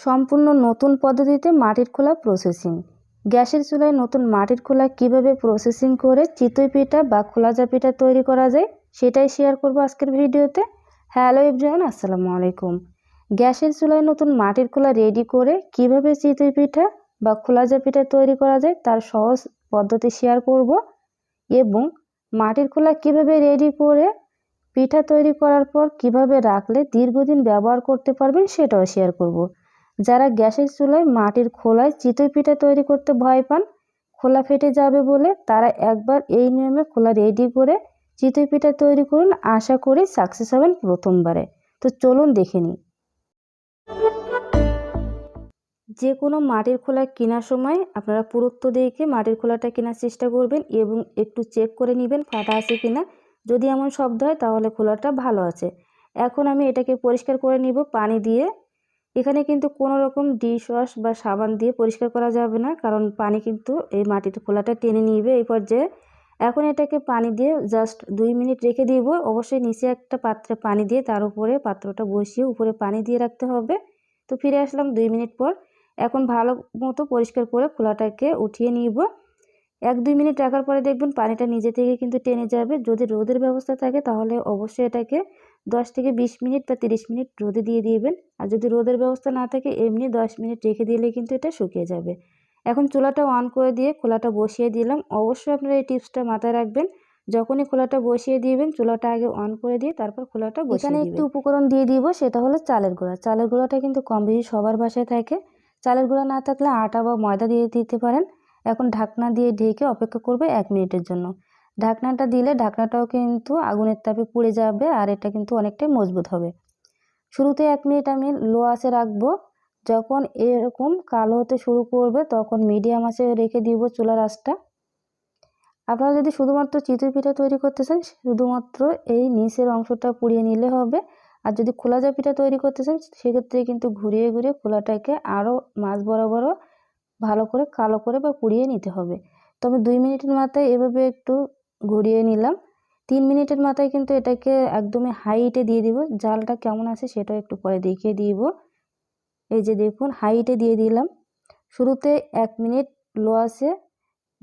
সম্পূর্ণ নতুন পদ্ধতিতে মাটির খোলা প্রসেসিং গ্যাসের চুলায় নতুন মাটির খোলা কীভাবে প্রসেসিং করে চিতই পিঠা বা খোলাজা পিঠা তৈরি করা যায়, সেটাই শেয়ার করব আজকের ভিডিওতে। হ্যালো এভরিওয়ান আসসালামু আলাইকুম। গ্যাসের চুলায় নতুন মাটির খোলা রেডি করে কীভাবে চিতই পিঠা বা খোলাজা পিঠা তৈরি করা যায়, তার সহজ পদ্ধতি শেয়ার করব এবং মাটির খোলা কীভাবে রেডি করে পিঠা তৈরি করার পর কীভাবে রাখলে দীর্ঘদিন ব্যবহার করতে পারবেন, সেটাও শেয়ার করব। যারা গ্যাসের চুলায় মাটির খোলায় চিতই পিঠা তৈরি করতে ভয় পান, খোলা ফেটে যাবে বলে তারা একবার এই নিয়মে খোলা রেডি করে চিতই পিঠা তৈরি করুন। আশা করি সাকসেস হবেন প্রথমবারে। তো চলুন দেখে নিই। যে কোনো মাটির খোলা কেনার সময় আপনারা পুরুত্ব দেখে মাটির খোলাটা কেনার চেষ্টা করবেন এবং একটু চেক করে নেবেন ফাটা আছে কিনা। যদি এমন শব্দ হয় তাহলে খোলাটা ভালো আছে। এখন আমি এটাকে পরিষ্কার করে নিব পানি দিয়ে। এখানে কিন্তু কোনো রকম ডিশ ওয়াশ বা সাবান দিয়ে পরিষ্কার করা যাবে না, কারণ পানি কিন্তু এই মাটির খোলাটা টেনে নিবে এই পর্যায়ে। এখন এটাকে পানি দিয়ে জাস্ট দুই মিনিট রেখে দিব। অবশ্যই নিচে একটা পাত্রে পানি দিয়ে তার উপরে পাত্রটা বসিয়ে উপরে পানি দিয়ে রাখতে হবে। তো ফিরে আসলাম দুই মিনিট পর। এখন ভালো মতো পরিষ্কার করে খোলাটাকে উঠিয়ে নিব। এক দুই মিনিট রাখার পরে দেখবেন পানিটা নিজে থেকে কিন্তু টেনে যাবে। যদি রোদের ব্যবস্থা থাকে তাহলে অবশ্যই এটাকে দশ থেকে বিশ মিনিট বা তিরিশ মিনিট রোদে দিয়ে দিবেন। আর যদি রোদের ব্যবস্থা না থাকে এমনি দশ মিনিট রেখে দিলে কিন্তু এটা শুকিয়ে যাবে। এখন চুলাটা অন করে দিয়ে খোলাটা বসিয়ে দিলাম। অবশ্যই আপনারা এই টিপসটা মাথায় রাখবেন। যখনই খোলাটা বসিয়ে দিবেন চুলাটা আগে অন করে দিয়ে তারপর খোলাটা এখানে একটু উপকরণ দিয়ে দিব সেটা হলো চালের গুঁড়া। চালের গুঁড়াটা কিন্তু কম বেশি সবার বাসায় থাকে। চালের গুঁড়া না থাকলে আটা বা ময়দা দিয়ে দিতে পারেন। এখন ঢাকনা দিয়ে ঢেকে অপেক্ষা করবে এক মিনিটের জন্য। ঢাকনাটা দিলে ঢাকনাটাও কিন্তু আগুনের তাপে পুড়ে যাবে আর এটা কিন্তু অনেকটাই মজবুত হবে। শুরুতে এক মিনিট আমি লো আঁচে রাখব। যখন এরকম কালো হতে শুরু করবে তখন মিডিয়াম আঁচে রেখে দিব চুলার আঁচটা। আপনারা যদি শুধুমাত্র চিতই পিঠা তৈরি করতে চান, শুধুমাত্র এই নিচের অংশটা পুড়িয়ে নিলে হবে। আর যদি খোলা যা পিঠা তৈরি করতে চান, সেক্ষেত্রে কিন্তু ঘুরিয়ে ঘুরিয়ে খোলাটাকে আরও মাছ বরাবরও ভালো করে কালো করে বা পুড়িয়ে নিতে হবে। তবে দুই মিনিটের মাথায় এভাবে একটু ঘুরিয়ে নিলাম। তিন মিনিটের মাথায় কিন্তু এটাকে একদমই হাইটে দিয়ে দিব। জালটা কেমন আছে সেটাও একটু পরে দেখিয়ে দিব। এই যে দেখুন হাইটে দিয়ে দিলাম। শুরুতে এক মিনিট লো আছে।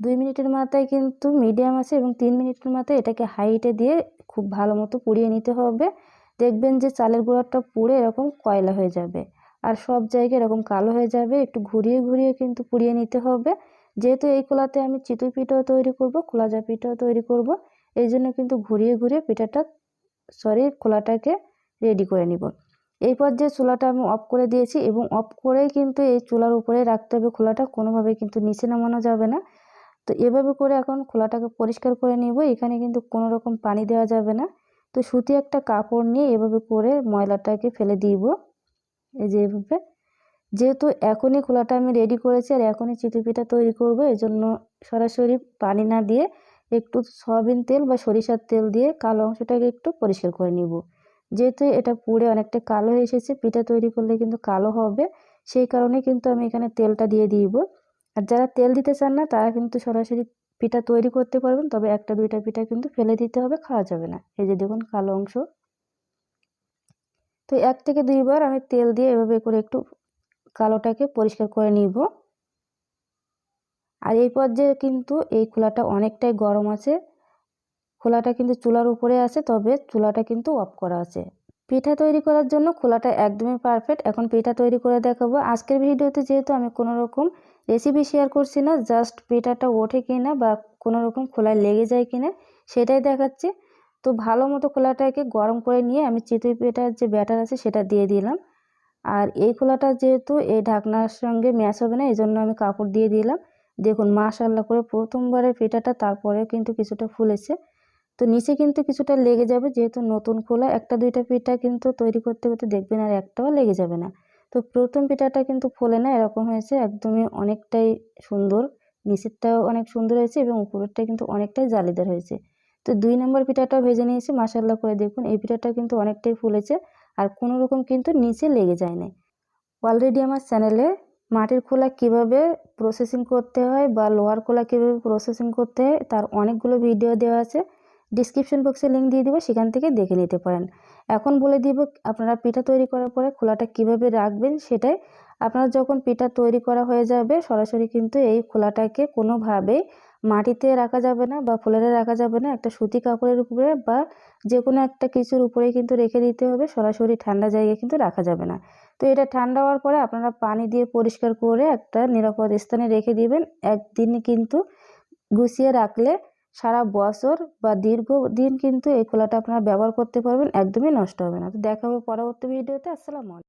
দুই মিনিটের মাথায় কিন্তু মিডিয়াম আছে এবং তিন মিনিটের মাথায় এটাকে হাইটে দিয়ে খুব ভালো মতো পুড়িয়ে নিতে হবে। দেখবেন যে চালের গুঁড়াটা পুড়ে এরকম কয়লা হয়ে যাবে। আর সব জায়গায় এরকম কালো হয়ে যাবে। একটু ঘুরিয়ে ঘুরিয়ে কিন্তু পুড়িয়ে নিতে হবে। যেহেতু এই খোলাতে আমি চিতই পিঠাও তৈরি করব খোলাজা পিঠাও তৈরি করব, এই জন্য কিন্তু ঘুরিয়ে ঘুরিয়ে পিঠাটা সরি খোলাটাকে রেডি করে নিব। এই পর্যায়ে চুলাটা আমি অফ করে দিয়েছি এবং অফ করেই কিন্তু এই চুলার উপরে রাখতে হবে খোলাটা, কোনোভাবে কিন্তু নিচে নামানো যাবে না। তো এভাবে করে এখন খোলাটাকে পরিষ্কার করে নিব, এখানে কিন্তু কোনো রকম পানি দেওয়া যাবে না। তো সুতি একটা কাপড় নিয়ে এভাবে করে ময়লাটাকে ফেলে দিব, এই যে এভাবে। যেহেতু এখনই খোলাটা আমি রেডি করেছি আর এখনই চিতই পিঠা তৈরি করব জন্য সরাসরি পানি না দিয়ে একটু সয়াবিন তেল বা সরিষার তেল দিয়ে কালো অংশটাকে একটু পরিষ্কার করে নিব। যেহেতু এটা পুড়ে অনেকটা কালো হয়ে এসেছে, পিঠা তৈরি করলে কিন্তু কালো হবে, সেই কারণে কিন্তু আমি এখানে তেলটা দিয়ে দিব। আর যারা তেল দিতে চান না, তারা কিন্তু সরাসরি পিঠা তৈরি করতে পারবেন, তবে একটা দুইটা পিঠা কিন্তু ফেলে দিতে হবে, খাওয়া যাবে না। এই যে দেখুন কালো অংশ। তো এক থেকে দুইবার আমি তেল দিয়ে এভাবে করে একটু কালোটাকে পরিষ্কার করে নিব। আর এই পর্যায়ে কিন্তু এই খোলাটা অনেকটাই গরম আছে। খোলাটা কিন্তু চুলার উপরে আছে, তবে চুলাটা কিন্তু অফ করা আছে। পিঠা তৈরি করার জন্য খোলাটা একদমই পারফেক্ট। এখন পিঠা তৈরি করে দেখাবো। আজকের ভিডিওতে যেহেতু আমি কোনো রকম রেসিপি শেয়ার করছি না, জাস্ট পিঠাটা ওঠে কিনা বা কোনো রকম খোলায় লেগে যায় কিনা সেটাই দেখাচ্ছি। তো ভালো মতো খোলাটাকে গরম করে নিয়ে আমি চিতই পিঠার যে ব্যাটার আছে সেটা দিয়ে দিলাম। আর এই খোলাটা যেহেতু এই ঢাকনার সঙ্গে ম্যাচ হবে না এই জন্য আমি কাপড় দিয়ে দিলাম। দেখুন মাশাল্লাহ করে প্রথমবারের পিঠাটা তারপরে কিন্তু কিছুটা ফুলেছে। তো নিচে কিন্তু কিছুটা লেগে যাবে, যেহেতু নতুন খোলা, একটা দুইটা পিঠা কিন্তু তৈরি করতে করতে দেখবেন আর একটাও লেগে যাবে না। তো প্রথম পিঠাটা কিন্তু ফোলে না, এরকম হয়েছে, একদমই অনেকটাই সুন্দর। নিচেরটাও অনেক সুন্দর হয়েছে এবং উপরেরটা কিন্তু অনেকটাই জালিদার হয়েছে। তো দুই নম্বর পিঠাটাও ভেজে নিয়েছি মাসাল্লাহ করে দেখুন, এই পিঠাটা কিন্তু অনেকটাই ফুলেছে। আর কোনো রকম কিন্তু নিচে লেগে যায় না অলরেডি আমার চ্যানেলে মাটির খোলা কীভাবে প্রসেসিং করতে হয় বা লোহার খোলা কীভাবে প্রসেসিং করতে হয়, তার অনেকগুলো ভিডিও দেওয়া আছে। ডিসক্রিপশন বক্সে লিঙ্ক দিয়ে দিব, সেখান থেকে দেখে নিতে পারেন। এখন বলে দিব, আপনারা পিঠা তৈরি করার পরে খোলাটা কীভাবে রাখবেন সেটাই। আপনারা যখন পিঠা তৈরি করা হয়ে যাবে, সরাসরি কিন্তু এই খোলাটাকে কোনোভাবে মাটিতে রাখা যাবে না বা ফুলেরে রাখা যাবে না, একটা সুতি কাপড়ের উপরে বা যে কোনো একটা কিছুর উপরে কিন্তু রেখে দিতে হবে, সরাসরি ঠান্ডা জায়গায় কিন্তু রাখা যাবে না। তো এটা ঠান্ডা হওয়ার পরে আপনারা পানি দিয়ে পরিষ্কার করে একটা নিরাপদ স্থানে রেখে দিবেন। একদিন কিন্তু গুছিয়ে রাখলে সারা বছর বা দীর্ঘদিন কিন্তু এই খোলাটা আপনারা ব্যবহার করতে পারবেন, একদমই নষ্ট হবে না। তো দেখা হবে পরবর্তী ভিডিওতে। আসসালামু আলাইকুম।